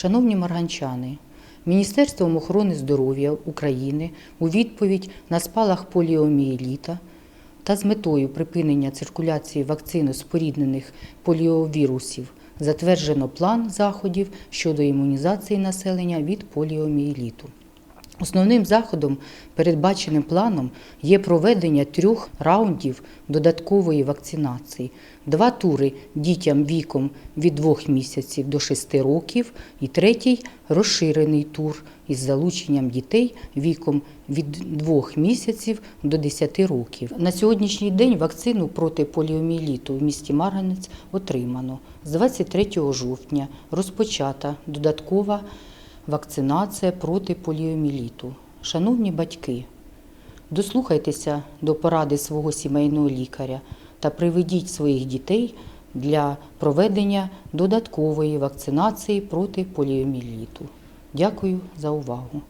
Шановні марганчани, Міністерством охорони здоров'я України у відповідь на спалах поліомієліта та з метою припинення циркуляції вакцину споріднених поліовірусів затверджено план заходів щодо імунізації населення від поліомієліту. Основним заходом, передбаченим планом, є проведення трьох раундів додаткової вакцинації, два тури дітям віком від 2 місяців до 6 років і третій розширений тур із залученням дітей віком від 2 місяців до 10 років. На сьогоднішній день вакцину проти поліомієліту в місті Марганець отримано. З 23 жовтня розпочата додаткова вакцинація проти поліоміліту. Шановні батьки, дослухайтеся до поради свого сімейного лікаря та приведіть своїх дітей для проведення додаткової вакцинації проти поліоміліту. Дякую за увагу.